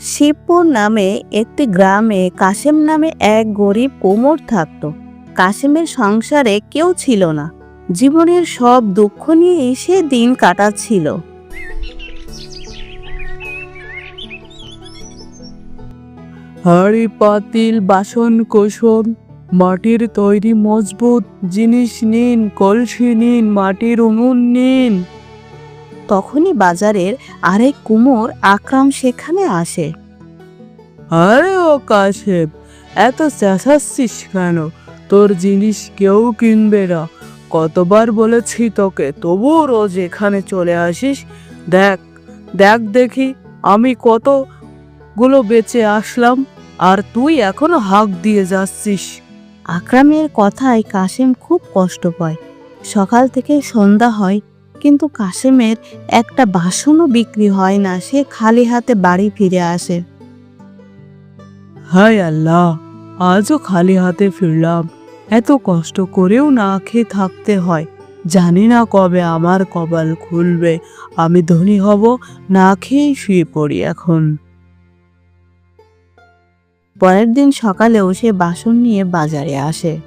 শিবপুর নামে একটি গ্রামে কাশেম নামে এক গরিব কোমর থাকত। কাশেমের সংসারে কেউ ছিল না। জীবনের সব দুঃখ নিয়ে এসে দিন কাটাচ্ছিল। হাঁড়ি, পাতিল, বাসন কোসন মাটির তৈরি মজবুত জিনিস নিন, কলসি নিন, মাটির উনুন নিন। তখনই বাজারের আরেক কুমোর আকরাম সেখানে আসে। আরে ও কাশেপ এত চেঁচাচ্ছিস কেন? তোর জিনিস কেউ কিনবে না। কতবার বলেছি তোকে তবুও রোজ এখানে চলে আসিস। দেখ দেখ দেখি আমি কতগুলো বেঁচে আসলাম আর তুই এখনও হাঁক দিয়ে যাচ্ছিস। আকরামের কথায় কাশেম খুব কষ্ট পায়। সকাল থেকে সন্ধ্যা হয় কিন্তু কাশেমের একটা বাসনও বিক্রি হয় না, সে খালি হাতে বাড়ি ফিরে আসে। হায় আল্লাহ, আজও খালি হাতে ফিরলাম। এত কষ্ট করেও না খেয়ে থাকতে হয়। জানি না কবে আমার কপাল খুলবে। আমি ধনী হব, না খেয়েই শুয়ে পড়ি এখন। পরের দিন সকালেও সে বাসন নিয়ে বাজারে আসে।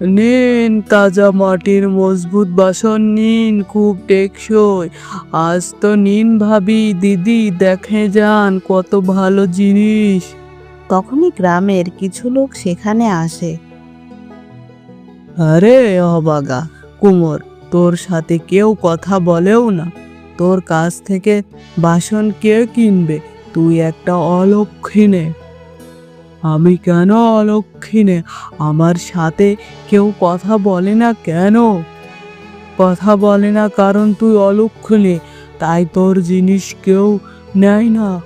নিন তাজা মাটির মজবুত বাসন নিন খুব টেকসই। আজ তো নিন ভাবি দিদি দেখে যান কত ভালো জিনিস। তখনই গ্রামের কিছু লোক সেখানে আসে। আরে অবাগা। কুমোর তোর সাথে কেউ কথা বলেও না। তোর কাছ থেকে বাসন কে কিনবে? তুই একটা অলক্ষিনে আমি কেন অলক্ষিনে আমার সাথে কেউ কথা বলে না কেন? কথা বলে না কারণ তুই অলক্ষিনে তাই তোর জিনিস কেউ নেয় না।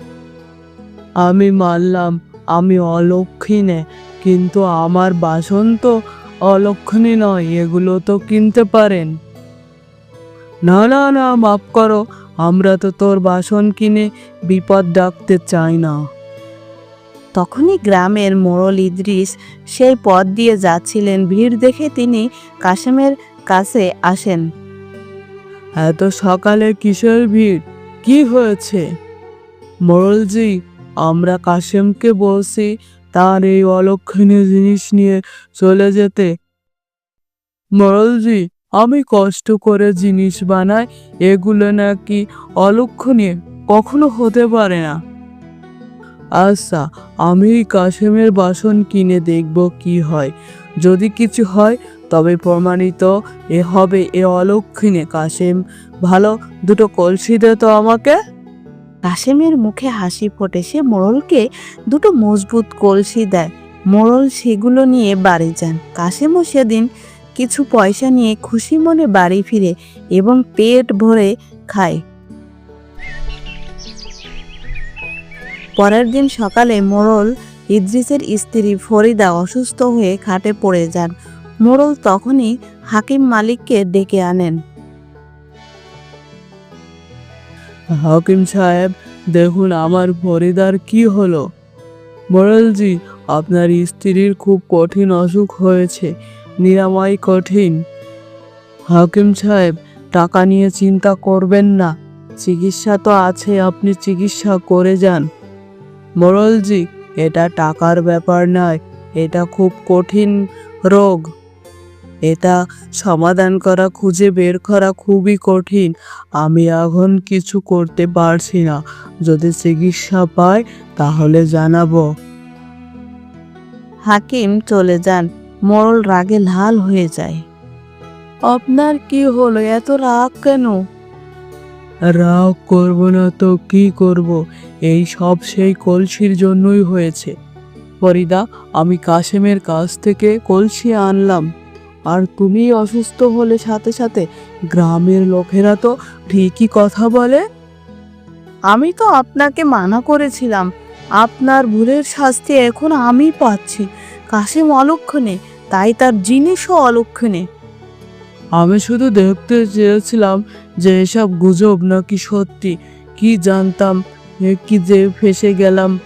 আমি মানলাম, আমি অলক্ষিনে কিন্তু আমার বাসন তো অলক্ষণে নয়, এগুলো তো কিনতে পারেন। না না না, মাফ করো, আমরা তো তোর বাসন কিনে বিপদ ডাকতে চাই না। তখনই গ্রামের মোড়ল ইদ্রিস সেই পথ দিয়ে যাচ্ছিলেন। ভিড় দেখে তিনি কাশেমের কাছে আসেন। এত সকালে কিসের ভিড়? কি হয়েছে? মোড়লজি, আমরা কাশেমকে বলছি তার এই অলক্ষণীয় জিনিস নিয়ে চলে যেতে। মোড়লজি, আমি কষ্ট করে জিনিস বানাই, এগুলো নাকি অলক্ষণীয়, কখনো হতে পারে না। আচ্ছা আমি কাশেমের বাসন কিনে দেখব কি হয়। যদি কিছু হয়, তবে প্রমাণিত, এ হবে এ অলক্ষণে কাশেম। ভালো, দুটো কলসি দে তো আমাকে। কাশেমের মুখে হাসি ফোটে সে মোড়লকে। দুটো মজবুত কলসি দেয়। মোড়ল সেগুলো নিয়ে বাড়ি যান। কাশেমও সেদিন কিছু পয়সা নিয়ে খুশি মনে বাড়ি ফিরে এবং পেট ভরে খায়। পরের দিন সকালে মোরল ইদ্রিসের স্ত্রী ফরিদা অসুস্থ হয়ে খাটে পড়ে যান। মোরল তখনই হাকিম মালিককে ডেকে আনেন। হাকিম সাহেব, দেখুন আমার ফরিদার কি হলো। মোরালজি, আপনার স্ত্রীর খুব কঠিন অসুখ হয়েছে, নিরাময় কঠিন। হাকিম সাহেব, টাকা নিয়ে চিন্তা করবেন না। চিকিৎসা তো আছে, আপনি চিকিৎসা করে যান। মোরলজি এটা টাকার ব্যাপার নয় এটা খুব কঠিন রোগ। এটা সমাধান করা খুঁজে বের করা খুবই কঠিন। আমি এখন কিছু করতে পারছি না। যদি চিকিৎসা পাই তাহলে জানাব। হাকিম চলে যান। মরল রাগে লাল হয়ে যায়। আপনার কি হলো? এত রাগ কেন? রাগ করব না তো কি করব? এই সব সেই কলসির জন্যই হয়েছে। ফরিদা, আমি কাশেমের কাছ থেকে কলসি আনলাম। আর তুমি অসুস্থ হলে সাথে সাথে গ্রামের লোকেরা তো ঠিকই কথা বলে। আমি তো আপনাকে মানা করেছিলাম। আপনার ভুলের শাস্তি এখন আমি পাচ্ছি। কাশিম অলক্ষণে, তাই তার জিনিসও অলক্ষণে। আমি শুধু দেখতে চেয়েছিলাম যে এসব গুজব নাকি সত্যি, কি জানতাম? কি যে ফেসে গেলাম।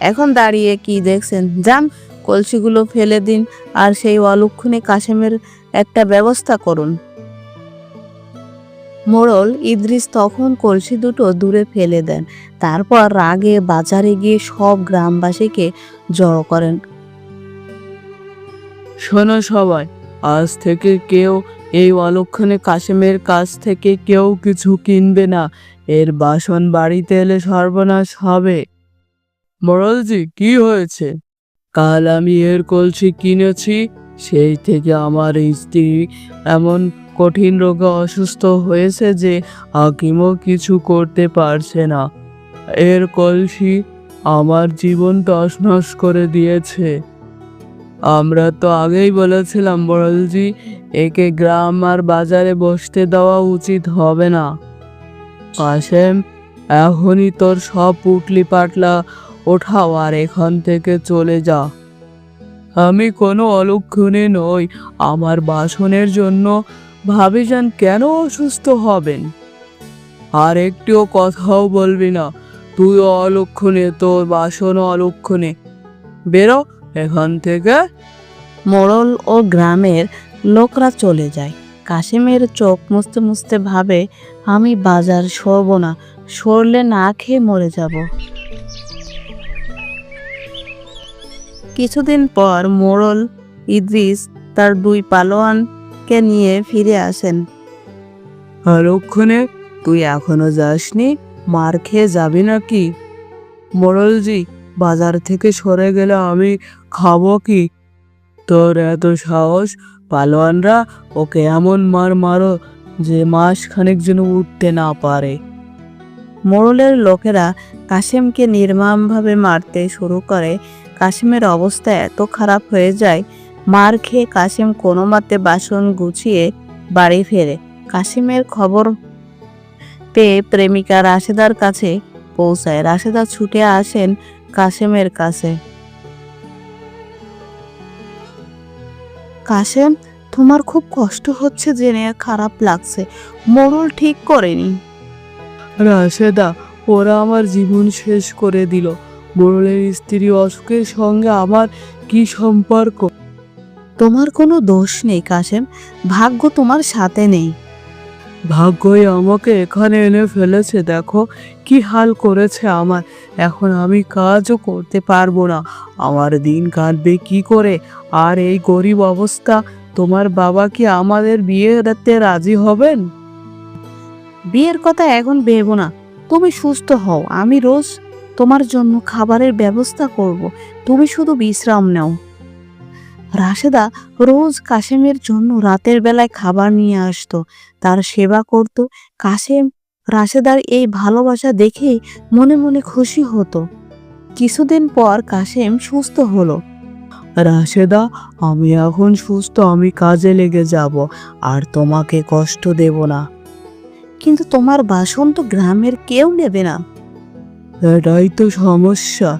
এখন দাঁড়িয়ে কি দেখছেন? যান কলসিগুলো ফেলে দিন আর সেই অলক্ষণে কাশেমের একটা ব্যবস্থা করুন। মোড়ল ইদ্রিস তখন কলসি দুটো দূরে ফেলে দেন। তারপর রাগে বাজারে গিয়ে সব গ্রামবাসীকে জড়ো করেন। শোনো সবাই আজ থেকে কেউ এই অলক্ষণে কাশেমের কাছ থেকে কেউ কিছু কিনবে না। এর বাসন বাড়িতে এলে সর্বনাশ হবে। মোড়লজি কি হয়েছে? কাল আমি এর কলসি কিনেছি, সেই থেকে আমার স্ত্রী এমন কঠিন রোগে অসুস্থ হয়েছে যে হাকিমও কিছু করতে পারছে না। এর কলসি আমার জীবন তছনছ করে দিয়েছে। আমরা তো আগেই বলেছিলাম বড়লজি একে গ্রাম আর বাজারে বসতে দেওয়া উচিত হবে না। কাশেম এখনই তোর সব পুটলি পাটলা ওঠাও আর এখান থেকে চলে যা। আমি কোনো অলক্ষণে নই, আমার বাসনের জন্য। ভাবিজান কেন অসুস্থ হবেন? আর একটিও কথাও বলবি না, তুই অলক্ষণে, তোর বাসনও অলক্ষণে। বেরো, এখান থেকে। মোড়ল ও গ্রামের লোকরা চলে যায়। কাশিমের চোখ মুছতে মুছতে ভাবে, আমি বাজার সরব না, সরলে না খেয়ে মরে যাব। কিছুদিন পর মোড়ল ইদ্রিস তার দুই পালোয়ানকে নিয়ে ফিরে আসেন। অলক্ষণে তুই এখনও যাসনি? মার খেয়ে যাবি নাকি? মোড়লজি বাজার থেকে সরে গেলে আমি খাব কি? তোর এত সাহস পালোয়ানরা ওকে এমন মার মারো যে মাস খানেক যেন উঠতে না পারে। মোড়লের লোকেরা কাশেমকে নির্মমভাবে মারতে শুরু করে। কাশেমের অবস্থা এত খারাপ হয়ে যায়, মার খেয়ে কাশেম কোনো মতে বাসন গুছিয়ে বাড়ি ফেরে। কাশিমের খবর পেয়ে প্রেমিকা রাশেদার কাছে পৌঁছায়। রাশেদা ছুটে আসেন কাশেমের কাছে। কাশেম তোমার খুব কষ্ট হচ্ছে জেনে খারাপ লাগছে। মোড়ল ঠিক করেনি। রাশেদা ওরা আমার জীবন শেষ করে দিল। মোড়লের স্ত্রী অসুখের সঙ্গে আমার কি সম্পর্ক? তোমার কোনো দোষ নেই কাশেম ভাগ্য তোমার সাথে নেই। ভাগ্যই আমাকে এখানে এনে ফেলেছে দেখো কি হাল করেছে আমার। এখন আমি কাজও করতে পারব না। আমার দিন কাটবে কি করে? আর এই গরিব অবস্থা, তোমার বাবা কি আমাদের বিয়ে দিতে রাজি হবেন? বিয়ের কথা এখন ভেবো না। তুমি সুস্থ হও। আমি রোজ তোমার জন্য খাবারের ব্যবস্থা করব। তুমি শুধু বিশ্রাম নাও। রাশেদা রোজ কাশেমের জন্য রাতের বেলায় খাবার নিয়ে আসতো। তার সেবা করত। কাশেম রাশেদার এই ভালোবাসা দেখে মনে মনে খুশি হতো। কিছুদিন পর কাশেম সুস্থ হলো। রাশেদা আমি এখন সুস্থ আমি কাজে লেগে যাব আর তোমাকে কষ্ট দেব না। কিন্তু তোমার বাসন তো গ্রামের কেউ নেবে না। এটাই তো সমস্যা।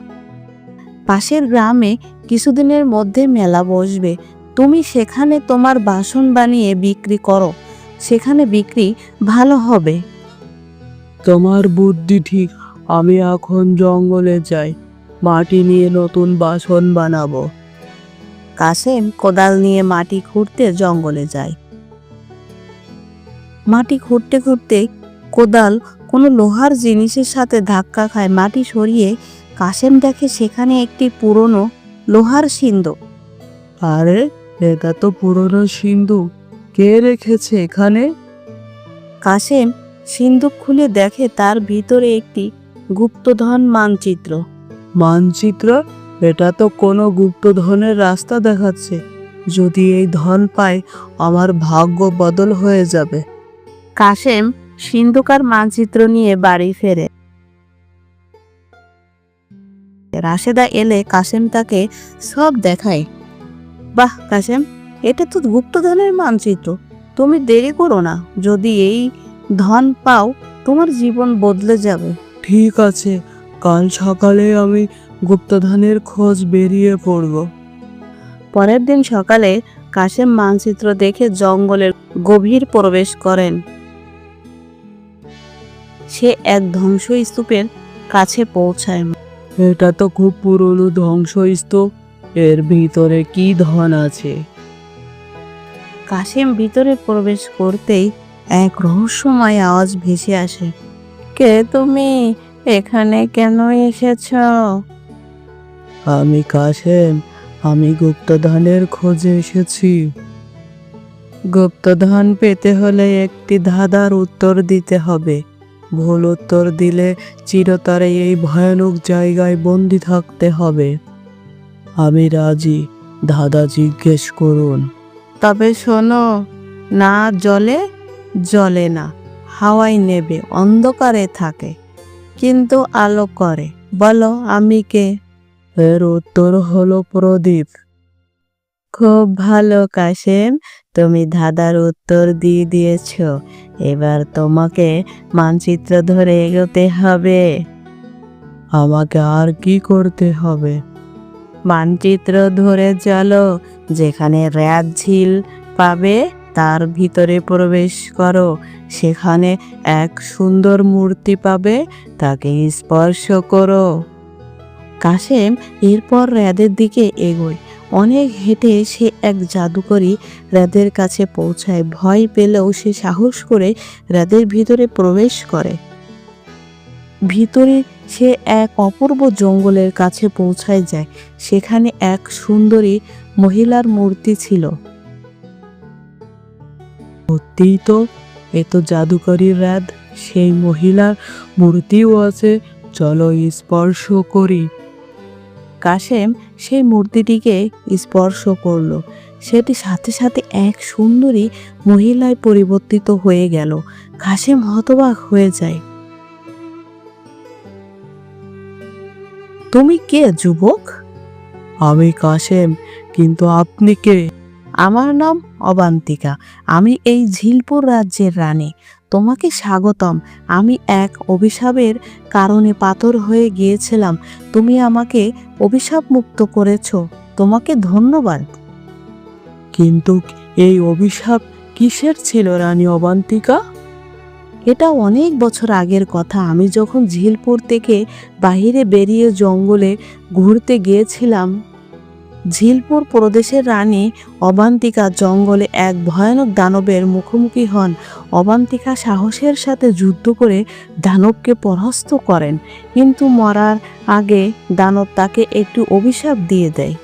পাশের গ্রামে কিছুদিনের মধ্যে মেলা বসবে। তুমি সেখানে তোমার বাসন বানিয়ে বিক্রি করো। সেখানে বিক্রি ভালো হবে। তোমার বুদ্ধি ঠিক আমি এখন জঙ্গলে যাই। মাটি নিয়ে নতুন বাসন বানাবো। কাসেম কোদাল নিয়ে মাটি খুঁড়তে জঙ্গলে যায়। মাটি খুঁড়তে খুঁড়তে কোদাল কোনো লোহার জিনিসের সাথে ধাক্কা খায়। মাটি সরিয়ে কাসেম দেখে সেখানে একটি পুরনো লোহার সিন্ধু। আরে এটা তো পুরনো সিন্ধু। কে রেখেছে এখানে? কাসেম সিন্ধুক খুলে দেখে তার ভিতরে একটি গুপ্তধন মানচিত্র। মানচিত্র? এটা তো কোনো গুপ্তধনের রাস্তা দেখাচ্ছে। যদি এই ধন পাই আমার ভাগ্য বদল হয়ে যাবে। কাশেম সিন্ধুকার মানচিত্র নিয়ে বাড়ি ফেরে। রাশেদা এলে কাশেম তাকে সব দেখায়। বাহ কাশেম এটা তো গুপ্তধনের মানচিত্র। তুমি দেরি করো না যদি এই ধন পাও তোমার জীবন বদলে যাবে। ঠিক আছে কাল সকালে আমি গুপ্তধনের খোঁজ বেরিয়ে পড়ব। পরের দিন সকালে কাশেম মানচিত্র দেখে জঙ্গলের গভীর প্রবেশ করেন। সে এক ধ্বংসস্তূপের কাছে পৌঁছায়। এটা তো খুব পুরনো ধ্বংসস্তূপ এর ভিতরে কি ধন আছে? কাশেম ভিতরে প্রবেশ করতেই এক রহস্যময় আওয়াজ ভেসে আসে। কে তুমি? এখানে কেন এসেছ? আমি কাশেম। আমি গুপ্তধনের খোঁজে এসেছি। গুপ্তধন পেতে হলে একটি ধাঁধার উত্তর দিতে হবে। ভুল উত্তর দিলে চিরতরে এই ভয়ানক জায়গায় বন্দি থাকতে হবে। আমি রাজি। ধাঁধা জিজ্ঞেস করুন। তবে শোনো না জলে জলে না হাওয়ায় নেবে অন্ধকারে থাকে। কিন্তু আলো করে। বলো আমি কে? এর উত্তর হলো প্রদীপ। খুব ভালো কাশেম তুমি ধাঁধার উত্তর দিয়ে দিয়েছ। এবার তোমাকে মানচিত্র ধরে এগোতে হবে। আমাকে আর কি করতে হবে? মানচিত্র ধরে চলো যেখানে র্যাদ ঝিল পাবে। তার ভিতরে প্রবেশ করো। সেখানে এক সুন্দর মূর্তি পাবে, তাকে স্পর্শ করো। কাশেম এরপর র্যাদের দিকে এগোয়। অনেক হেঁটে সে এক জাদুকরি র্যাদের কাছে পৌঁছায়। ভয় পেলেও সে সাহস করে র্যাদের ভিতরে প্রবেশ করে। ভিতরে সে এক অপূর্ব জঙ্গলের কাছে পৌঁছায় যায়। সেখানে এক সুন্দরী মহিলার মূর্তি ছিল। সত্যিই তো এ তো জাদুকরি রাত সেই মহিলার মূর্তিও আছে চলো স্পর্শ করি। কাশেম সেই মূর্তিটিকে স্পর্শ করল। সেটি সাথে সাথে এক সুন্দরী মহিলায় পরিবর্তিত হয়ে গেল। কাশেম হতবাক হয়ে যায়। তুমি কে যুবক? আমি কাশেম কিন্তু আপনি কে? আমার নাম অবান্তিকা আমি এই ঝিলপুর রাজ্যের রানী। তোমাকে স্বাগতম। আমি এক অভিশাপের কারণে পাথর হয়ে গিয়েছিলাম। তুমি আমাকে অভিশাপ মুক্ত করেছ। তোমাকে ধন্যবাদ। কিন্তু এই অভিশাপ কিসের ছিল রানী অবান্তিকা? এটা অনেক বছর আগের কথা। আমি যখন ঝিলপুর থেকে বাইরে বেরিয়ে জঙ্গলে ঘুরতে গিয়েছিলাম ঝিলপুর প্রদেশের রানী অবান্তিকা জঙ্গলে এক ভয়ানক দানবের মুখোমুখি হন। অবান্তিকা সাহসের সাথে যুদ্ধ করে দানবকে পরাস্ত করেন, কিন্তু মরার আগে দানব তাকে একটু অভিশাপ দিয়ে দেয়।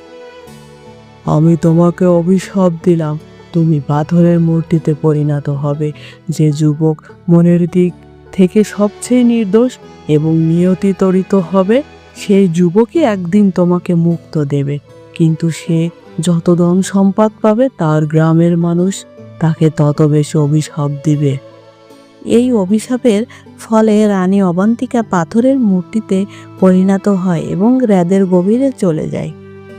আমি তোমাকে অভিশাপ দিলাম। তুমি পাথরের মূর্তিতে পরিণত হবে। যে যুবক মনের দিক থেকে সবচেয়ে নির্দোষ এবং নিয়তি তরিত হবে, সেই যুবকই একদিন তোমাকে মুক্ত দেবে। কিন্তু সে যত ধন সম্পদ পাবে, তার গ্রামের মানুষ তাকে তত বেশি অভিশাপ দিবে। এই অভিশাপের ফলে রানী অবান্তিকা পাথরের মূর্তিতে পরিণত হয় এবং হ্রদের গভীরে চলে যায়।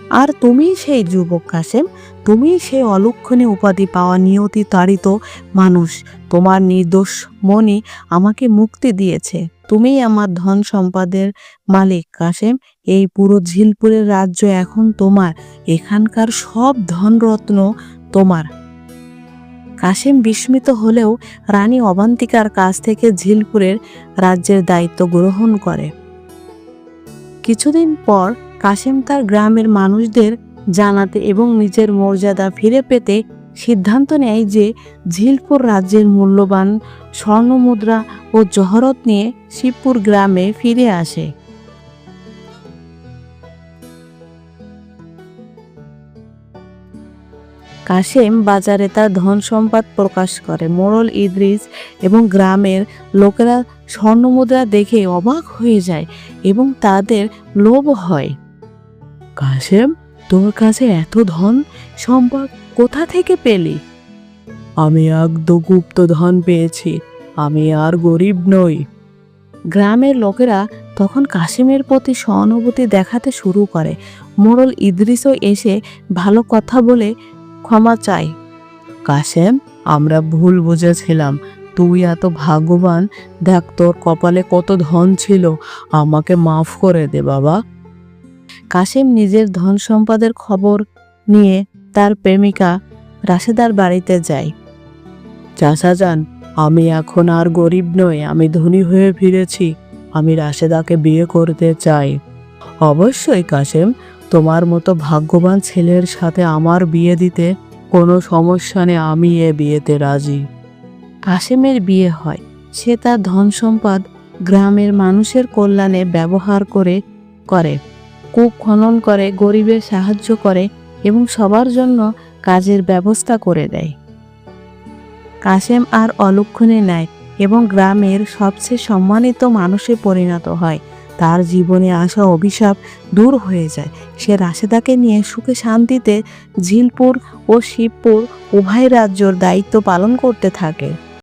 আর তুমি সেই যুবক কাসেম তুমি সেই অলক্ষণে উপাধি পাওয়া নিয়তি তাড়িত মানুষ। তোমার নির্দোষ মনই আমাকে মুক্তি দিয়েছে। তুমি আমার ধন সম্পদের মালিক, কাশেম। এই পুরো ঝিলপুরের রাজ্য এখন তোমার, এখানকার সব ধনরত্ন তোমার। কাশেম বিস্মিত হলেও রানী অবান্তিকার কাছ থেকে ঝিলপুরের রাজ্যের দায়িত্ব গ্রহণ করে। কিছুদিন পর কাশেম তার গ্রামের মানুষদের জানাতে এবং নিজের মর্যাদা ফিরে পেতে সিদ্ধান্ত নেয় যে ঝিলপুর রাজ্যের মূল্যবান স্বর্ণমুদ্রা ও জহরত নিয়ে শিবপুর গ্রামে ফিরে আসে। কাশেম বাজারে তার ধন সম্পদ প্রকাশ করে। মোড়ল ইদ্রিস এবং গ্রামের লোকেরা স্বর্ণমুদ্রা দেখে অবাক হয়ে যায় এবং তাদের লোভ হয়। কাশেম, তোর কাছে এত ধন সম্পদ কোথা থেকে পেলি? আমি একদম গুপ্ত ধন পেয়েছি। আমি আর গরিব নই। গ্রামের লোকেরা তখন কাশিমের প্রতি সহানুভূতি দেখাতে শুরু করে। মোড়ল ইদ্রিসও এসে ভালো কথা বলে ক্ষমা চায়। কাশেম আমরা ভুল বুঝেছিলাম। তুই এত ভাগ্যবান দেখ তোর কপালে কত ধন ছিল। আমাকে মাফ করে দে বাবা। কাশিম নিজের ধন সম্পদের খবর নিয়ে তার প্রেমিকা রাশেদার বাড়িতে যায়। চাচা যান আমি এখন আর গরিব নই আমি ধনী হয়ে ফিরেছি আমি রাশেদাকে বিয়ে করতে চাই। অবশ্যই কাশেম তোমার মতো ভাগ্যবান ছেলের সাথে আমার বিয়ে দিতে কোনো সমস্যা নেই আমি এ বিয়েতে রাজি। কাশেমের বিয়ে হয়। সে তার ধন সম্পদ গ্রামের মানুষের কল্যাণে ব্যবহার করে করে। কূপ খনন করে গরিবের সাহায্য করে এবং সবার জন্য কাজের ব্যবস্থা করে দেয়। কাশেম আর অলক্ষণে নেয় এবং গ্রামের সবচেয়ে সম্মানিত মানুষে পরিণত হয়। তার জীবনে আসা অভিশাপ দূর হয়ে যায়। সে রাশেদাকে নিয়ে সুখে শান্তিতে ঝিলপুর ও শিবপুর উভয় রাজ্যর দায়িত্ব পালন করতে থাকে।